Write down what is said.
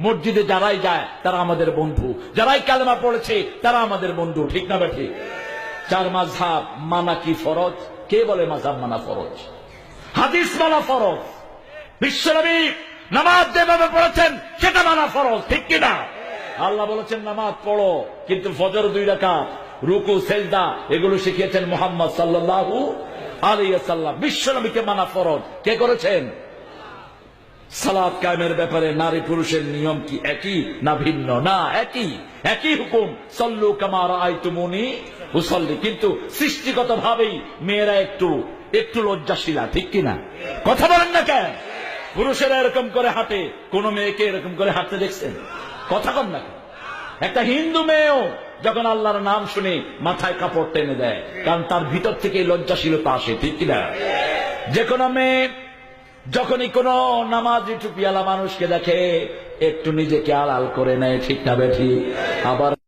মসজিদে যারাই যায়, তারা আমাদের বন্ধু। যারাই কালেমা পড়েছে, তারা আমাদের বন্ধু। ঠিক না বেঠি চার মাঝহাব মানা কি ফরজ? কে বলে মাঝহাব মানা ফরজ? হাদিস মানা ফরজ। বিশ্বনবী নামাজ যেভাবে পড়েছেন, সেটা মানা ফরজ। ঠিক কিনা? আল্লাহ বলেছেন, নামাজ পড়ো। কিন্তু ফজর দুই রাখা রুকু, সেজদা, এগুলো শিখিয়েছেন মোহাম্মদ সাল্লাল্লাহু আলাইহি সাল্লাম বিশ্বনবীকে মানা ফরজ। কে করেছেন? সালাদ কায়েমের ব্যাপারে নারী পুরুষের নিয়ম কি একই না ভিন্ন? না, একই। একই হুকুম, সল্লু কামার আইতুমুনি হুসল্লি কিন্তু সৃষ্টিগত ভাবেই মেয়েরা একটু একটু লজ্জাশীলা, ঠিক কিনা কথা বলেন না কেন? পুরুষেরা এরকম করে হাঁটে, কোন মেয়েকে এরকম করে হাঁটতে দেখছেন? কথা কম না একটা হিন্দু মেয়েও যখন আল্লাহর নাম শুনে মাথায় কাপড় টেনে দেয়, কারণ তার ভিতর থেকে লজ্জাশীলতা আসে, ঠিক কিনা যে কোনো মেয়ে যখনই কোন নামাজি টুপিয়ালা মানুষকে দেখে, একটু নিজেকে আড়াল করে নেয়, ঠিক না বেঠি? আবার